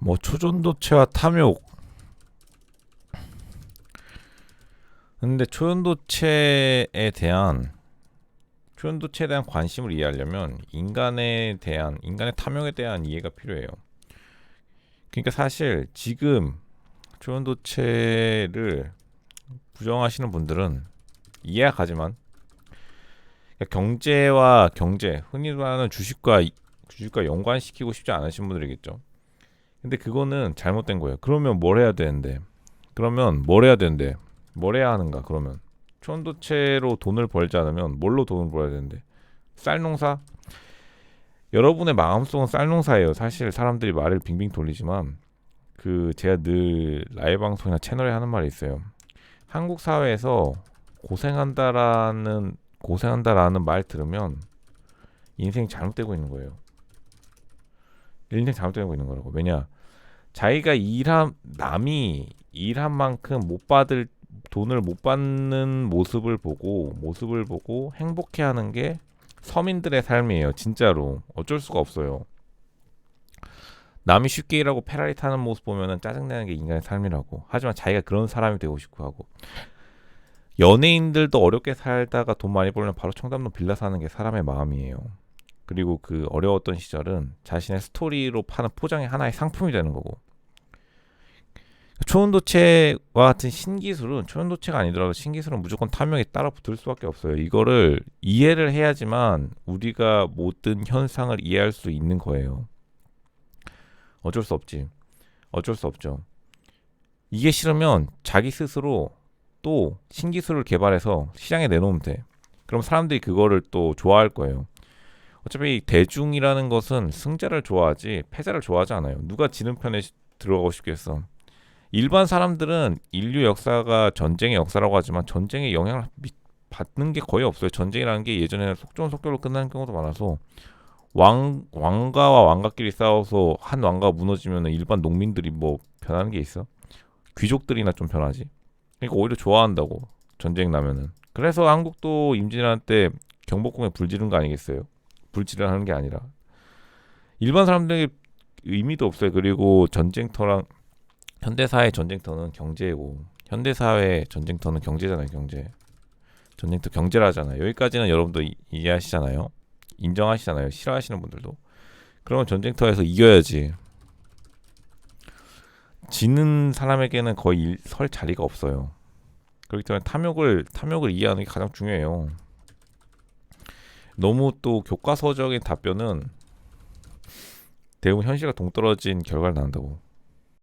뭐 초전도체와 탐욕. 근데 초전도체에 대한 초전도체에 대한 관심을 이해하려면 인간에 대한 인간의 탐욕에 대한 이해가 필요해요. 그러니까 사실 지금 초전도체를 부정하시는 분들은 이해가 가지만 그러니까 경제와 경제, 흔히 말하는 주식과 이- 주식과 연관시키고 싶지 않으신 분들이겠죠. 근데 그거는 잘못된 거예요. 그러면 뭘 해야 되는데? 그러면 뭘 해야 되는데? 뭘 해야 하는가? 그러면 초원도체로 돈을 벌지 않으면 뭘로 돈을 벌어야 되는데? 쌀농사? 여러분의 마음속은 쌀농사예요. 사실 사람들이 말을 빙빙 돌리지만 그 제가 늘 라이브 방송이나 채널에 하는 말이 있어요. 한국 사회에서 고생한다라는 고생한다라는 말 들으면 인생 잘못되고 있는 거예요. 인생 잘못되고 있는 거라고. 왜냐? 자기가 일한 남이 일한 만큼 못 받을 돈을 못 받는 모습을 보고 모습을 보고 행복해하는 게 서민들의 삶이에요. 진짜로 어쩔 수가 없어요. 남이 쉽게 일하고 페라리 타는 모습 보면은 짜증나는 게 인간의 삶이라고. 하지만 자기가 그런 사람이 되고 싶고 하고. 연예인들도 어렵게 살다가 돈 많이 벌면 바로 청담동 빌라 사는 게 사람의 마음이에요. 그리고 그 어려웠던 시절은 자신의 스토리로 파는 포장의 하나의 상품이 되는 거고. 초원도체와 같은 신기술은 초원도체가 아니더라도 신기술은 무조건 탐욕에 따라 붙을 수밖에 없어요. 이거를 이해를 해야지만 우리가 모든 현상을 이해할 수 있는 거예요. 어쩔 수 없지. 어쩔 수 없죠. 이게 싫으면 자기 스스로 또 신기술을 개발해서 시장에 내놓으면 돼. 그럼 사람들이 그거를 또 좋아할 거예요. 어차피 대중이라는 것은 승자를 좋아하지 패자를 좋아하지 않아요. 누가 지는 편에 시- 들어가고 싶겠어. 일반 사람들은 인류 역사가 전쟁의 역사라고 하지만 전쟁의 영향을 미- 받는 게 거의 없어요. 전쟁이라는 게 예전에는 속전속결로 끝나는 경우도 많아서 왕 왕가와 왕가끼리 싸워서 한 왕가가 무너지면 일반 농민들이 뭐 변하는 게 있어? 귀족들이나 좀 변하지. 그러니까 오히려 좋아한다고 전쟁 나면은. 그래서 한국도 임진왜란 때 경복궁에 불 지른 거 아니겠어요? 불질을 하는 게 아니라 일반 사람들에게 의미도 없어요. 그리고 전쟁터랑 현대사의 전쟁터는 경제고 현대사회 전쟁터는 경제잖아요. 경제. 전쟁터 경제라잖아요. 여기까지는 여러분도 이, 이해하시잖아요. 인정하시잖아요. 싫어하시는 분들도. 그러면 전쟁터에서 이겨야지. 지는 사람에게는 거의 일- 설 자리가 없어요. 그렇기 때문에 탐욕을 탐욕을 이해하는 게 가장 중요해요. 너무 또 교과서적인 답변은 대부분 현실과 동떨어진 결과를 낳는다고.